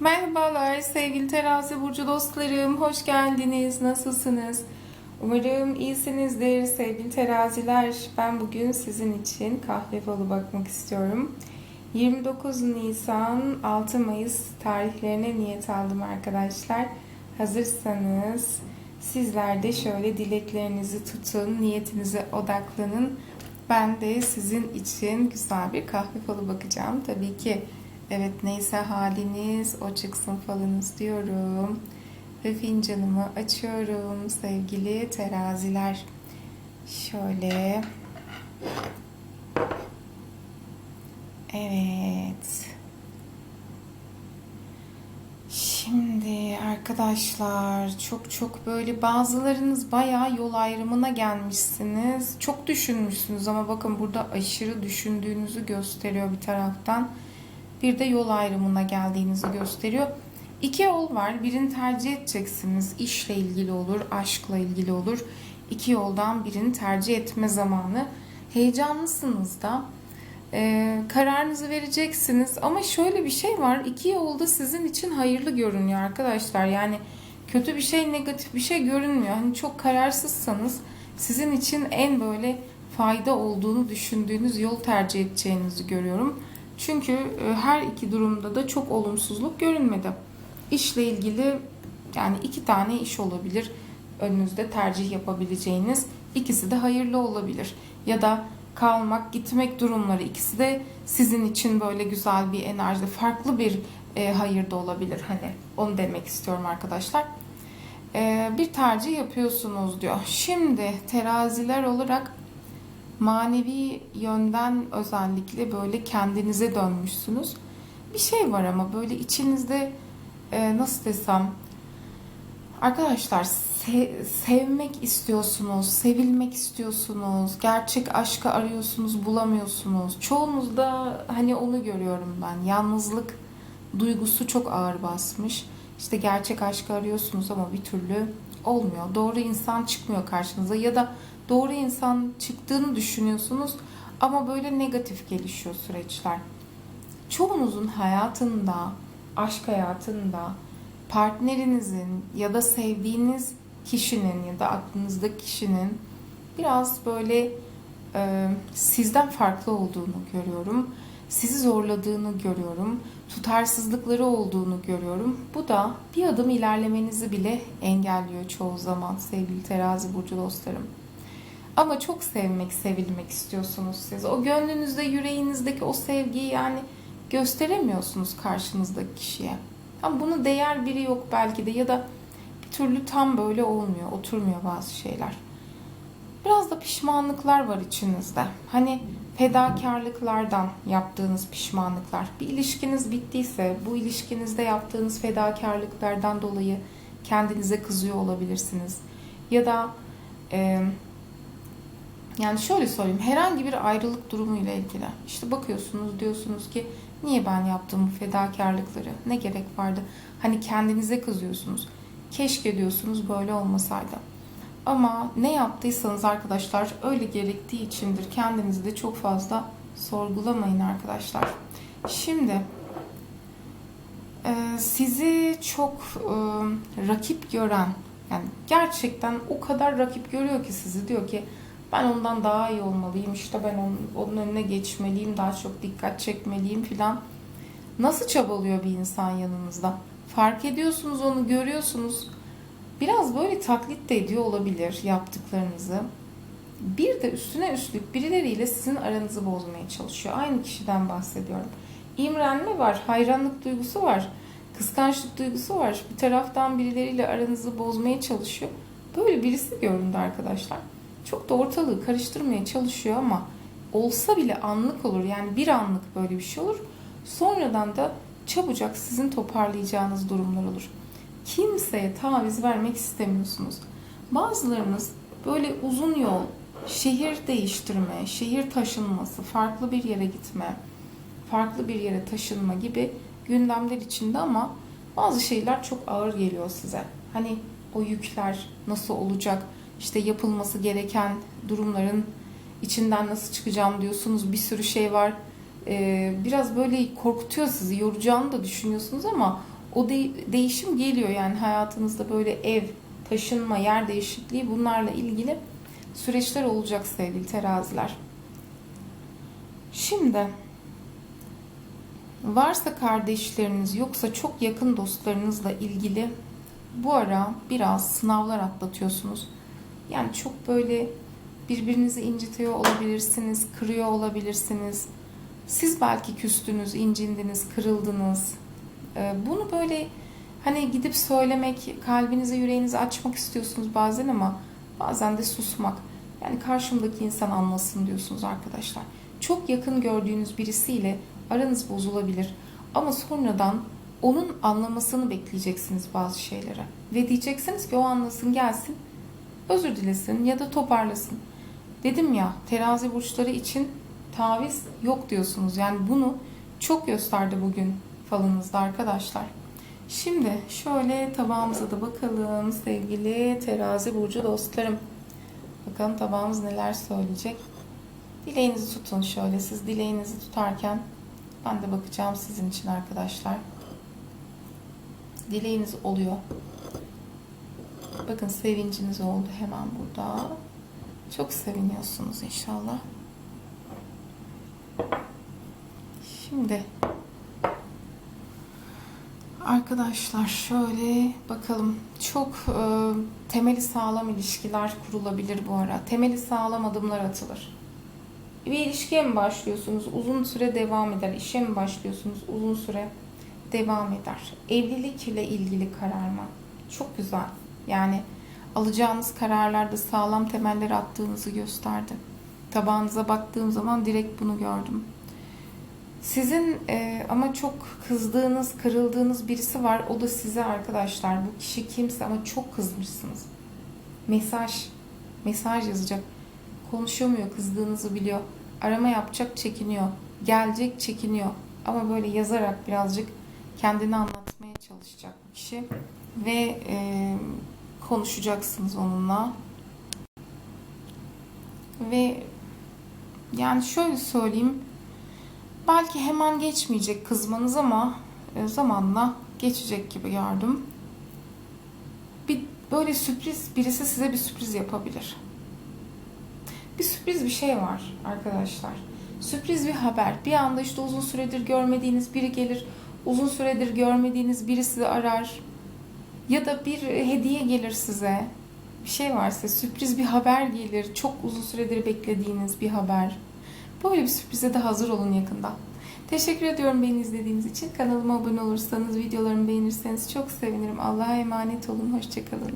Merhabalar sevgili terazi burcu dostlarım. Hoş geldiniz. Nasılsınız? Umarım iyisinizdir sevgili teraziler. Ben bugün sizin için kahve falı bakmak istiyorum. 29 Nisan 6 Mayıs tarihlerine niyet aldım arkadaşlar. Hazırsanız sizler de şöyle dileklerinizi tutun, niyetinize odaklanın. Ben de sizin için güzel bir kahve falı bakacağım. Tabii ki Evet neyse haliniz o çıksın falınız diyorum. Ve fincanımı açıyorum sevgili teraziler. Şöyle. Evet. Şimdi arkadaşlar çok çok böyle bazılarınız bayağı yol ayrımına gelmişsiniz. Çok düşünmüşsünüz ama bakın burada aşırı düşündüğünüzü gösteriyor bir taraftan bir de yol ayrımına geldiğinizi gösteriyor. İki yol var. Birini tercih edeceksiniz. İşle ilgili olur, aşkla ilgili olur. İki yoldan birini tercih etme zamanı. Heyecanlısınız da. Ee, kararınızı vereceksiniz. Ama şöyle bir şey var. İki yolda sizin için hayırlı görünüyor arkadaşlar. Yani kötü bir şey, negatif bir şey görünmüyor. Hani çok kararsızsanız sizin için en böyle fayda olduğunu düşündüğünüz yol tercih edeceğinizi görüyorum. Çünkü e, her iki durumda da çok olumsuzluk görünmedi. İşle ilgili yani iki tane iş olabilir önünüzde tercih yapabileceğiniz. İkisi de hayırlı olabilir. Ya da kalmak, gitmek durumları ikisi de sizin için böyle güzel bir enerjide farklı bir e, hayır da olabilir. Hani onu demek istiyorum arkadaşlar. E, bir tercih yapıyorsunuz diyor. Şimdi teraziler olarak manevi yönden özellikle böyle kendinize dönmüşsünüz. Bir şey var ama böyle içinizde e, nasıl desem arkadaşlar se- sevmek istiyorsunuz, sevilmek istiyorsunuz, gerçek aşkı arıyorsunuz, bulamıyorsunuz. Çoğunuzda hani onu görüyorum ben. Yalnızlık duygusu çok ağır basmış. İşte gerçek aşkı arıyorsunuz ama bir türlü olmuyor. Doğru insan çıkmıyor karşınıza ya da doğru insan çıktığını düşünüyorsunuz ama böyle negatif gelişiyor süreçler. Çoğunuzun hayatında, aşk hayatında partnerinizin ya da sevdiğiniz kişinin ya da aklınızdaki kişinin biraz böyle e, sizden farklı olduğunu görüyorum. Sizi zorladığını görüyorum. Tutarsızlıkları olduğunu görüyorum. Bu da bir adım ilerlemenizi bile engelliyor çoğu zaman sevgili terazi burcu dostlarım. Ama çok sevmek, sevilmek istiyorsunuz siz. O gönlünüzde, yüreğinizdeki o sevgiyi yani gösteremiyorsunuz karşınızdaki kişiye. Ama bunu değer biri yok belki de ya da bir türlü tam böyle olmuyor, oturmuyor bazı şeyler. Biraz da pişmanlıklar var içinizde. Hani fedakarlıklardan yaptığınız pişmanlıklar. Bir ilişkiniz bittiyse bu ilişkinizde yaptığınız fedakarlıklardan dolayı kendinize kızıyor olabilirsiniz. Ya da yani şöyle söyleyeyim herhangi bir ayrılık durumuyla ilgili. İşte bakıyorsunuz diyorsunuz ki niye ben yaptım bu fedakarlıkları? Ne gerek vardı? Hani kendinize kızıyorsunuz. Keşke diyorsunuz böyle olmasaydı. Ama ne yaptıysanız arkadaşlar öyle gerektiği içindir. Kendinizi de çok fazla sorgulamayın arkadaşlar. Şimdi e, sizi çok e, rakip gören yani gerçekten o kadar rakip görüyor ki sizi diyor ki ben ondan daha iyi olmalıyım işte ben onun, onun önüne geçmeliyim daha çok dikkat çekmeliyim filan. Nasıl çabalıyor bir insan yanınızda? Fark ediyorsunuz onu görüyorsunuz. Biraz böyle taklit de ediyor olabilir yaptıklarınızı. Bir de üstüne üstlük birileriyle sizin aranızı bozmaya çalışıyor. Aynı kişiden bahsediyorum. İmrenme var, hayranlık duygusu var, kıskançlık duygusu var. Bir taraftan birileriyle aranızı bozmaya çalışıyor. Böyle birisi göründü arkadaşlar. Çok da ortalığı karıştırmaya çalışıyor ama olsa bile anlık olur. Yani bir anlık böyle bir şey olur. Sonradan da çabucak sizin toparlayacağınız durumlar olur kimseye taviz vermek istemiyorsunuz. Bazılarınız böyle uzun yol, şehir değiştirme, şehir taşınması, farklı bir yere gitme, farklı bir yere taşınma gibi gündemler içinde ama bazı şeyler çok ağır geliyor size. Hani o yükler nasıl olacak, işte yapılması gereken durumların içinden nasıl çıkacağım diyorsunuz. Bir sürü şey var. Ee, biraz böyle korkutuyor sizi, yoracağını da düşünüyorsunuz ama O de- değişim geliyor yani hayatınızda böyle ev, taşınma, yer değişikliği bunlarla ilgili süreçler olacak sevgili teraziler. Şimdi varsa kardeşleriniz yoksa çok yakın dostlarınızla ilgili bu ara biraz sınavlar atlatıyorsunuz. Yani çok böyle birbirinizi incitiyor olabilirsiniz, kırıyor olabilirsiniz. Siz belki küstünüz, incindiniz, kırıldınız. Ee, Bunu böyle hani gidip söylemek, kalbinizi, yüreğinizi açmak istiyorsunuz bazen ama bazen de susmak. Yani karşımdaki insan anlasın diyorsunuz arkadaşlar. Çok yakın gördüğünüz birisiyle aranız bozulabilir. Ama sonradan onun anlamasını bekleyeceksiniz bazı şeylere. Ve diyeceksiniz ki o anlasın gelsin, özür dilesin ya da toparlasın. Dedim ya terazi burçları için taviz yok diyorsunuz. Yani bunu çok gösterdi bugün falınızda arkadaşlar. Şimdi şöyle tabağımıza da bakalım sevgili terazi burcu dostlarım. Bakalım tabağımız neler söyleyecek. Dileğinizi tutun şöyle. Siz dileğinizi tutarken ben de bakacağım sizin için arkadaşlar. Dileğiniz oluyor. Bakın sevinciniz oldu hemen burada. Çok seviniyorsunuz inşallah. Şimdi arkadaşlar şöyle bakalım. Çok e, temeli sağlam ilişkiler kurulabilir bu ara. Temeli sağlam adımlar atılır. Bir ilişkiye mi başlıyorsunuz? Uzun süre devam eder. İşe mi başlıyorsunuz? Uzun süre devam eder. Evlilik ile ilgili kararma. Çok güzel. Yani alacağınız kararlarda sağlam temeller attığınızı gösterdi. Tabağınıza baktığım zaman direkt bunu gördüm. Sizin e, ama çok kızdığınız, kırıldığınız birisi var. O da size arkadaşlar. Bu kişi kimse ama çok kızmışsınız. Mesaj, mesaj yazacak. Konuşamıyor, kızdığınızı biliyor. Arama yapacak, çekiniyor. Gelecek, çekiniyor. Ama böyle yazarak birazcık kendini anlatmaya çalışacak bu kişi. Ve e, konuşacaksınız onunla. Ve yani şöyle söyleyeyim. Belki hemen geçmeyecek kızmanız ama e, zamanla geçecek gibi gördüm. Bir böyle sürpriz birisi size bir sürpriz yapabilir. Bir sürpriz bir şey var arkadaşlar. Sürpriz bir haber. Bir anda işte uzun süredir görmediğiniz biri gelir. Uzun süredir görmediğiniz biri sizi arar. Ya da bir hediye gelir size. Bir şey varsa sürpriz bir haber gelir. Çok uzun süredir beklediğiniz bir haber. Böyle bir sürprize de hazır olun yakında. Teşekkür ediyorum beni izlediğiniz için. Kanalıma abone olursanız, videolarımı beğenirseniz çok sevinirim. Allah'a emanet olun. Hoşçakalın.